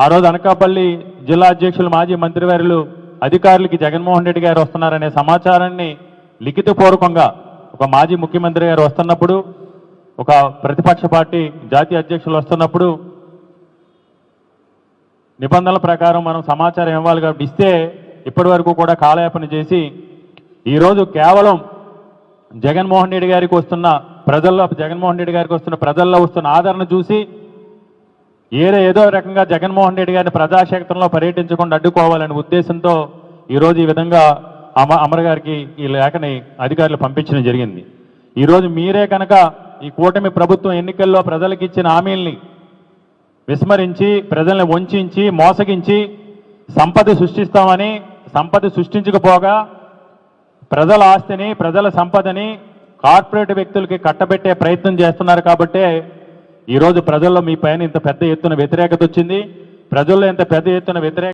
ఆ రోజు అనకాపల్లి జిల్లా అధ్యక్షులు మాజీ మంత్రివర్యులు అధికారులకి జగన్మోహన్ రెడ్డి గారు వస్తున్నారనే సమాచారాన్ని లిఖితపూర్వకంగా ఒక మాజీ ముఖ్యమంత్రి గారు వస్తున్నప్పుడు ఒక ప్రతిపక్ష పార్టీ జాతీయ అధ్యక్షులు వస్తున్నప్పుడు నిబంధనల ప్రకారం మనం సమాచారం ఇవ్వాలి కాబట్టి ఇస్తే ఇప్పటి వరకు కూడా కాలయాపన చేసి ఈరోజు కేవలం జగన్మోహన్ రెడ్డి గారికి వస్తున్న ప్రజల్లో జగన్మోహన్ రెడ్డి గారికి వస్తున్న ప్రజల్లో వస్తున్న ఆదరణ చూసి ఏదో ఏదో రకంగా జగన్మోహన్ రెడ్డి గారిని ప్రజాక్షేత్రంలో పర్యటించకుండా అడ్డుకోవాలనే ఉద్దేశంతో ఈరోజు ఈ విధంగా అమ అమర్ గారికి ఈ లేఖని అధికారులు పంపించడం జరిగింది. ఈరోజు మీరే కనుక ఈ కూటమి ప్రభుత్వం ఎన్నికల్లో ప్రజలకు ఇచ్చిన హామీల్ని విస్మరించి ప్రజల్ని వంచి మోసగించి సంపద సృష్టిస్తామని సంపద సృష్టించకపోగా ప్రజల ఆస్తిని ప్రజల సంపదని కార్పొరేట్ వ్యక్తులకి కట్టబెట్టే ప్రయత్నం చేస్తున్నారు కాబట్టే ఈరోజు ప్రజల్లో మీ పైన ఇంత పెద్ద ఎత్తున వ్యతిరేకత వచ్చింది. ప్రజల్లో ఇంత పెద్ద ఎత్తున వ్యతిరేక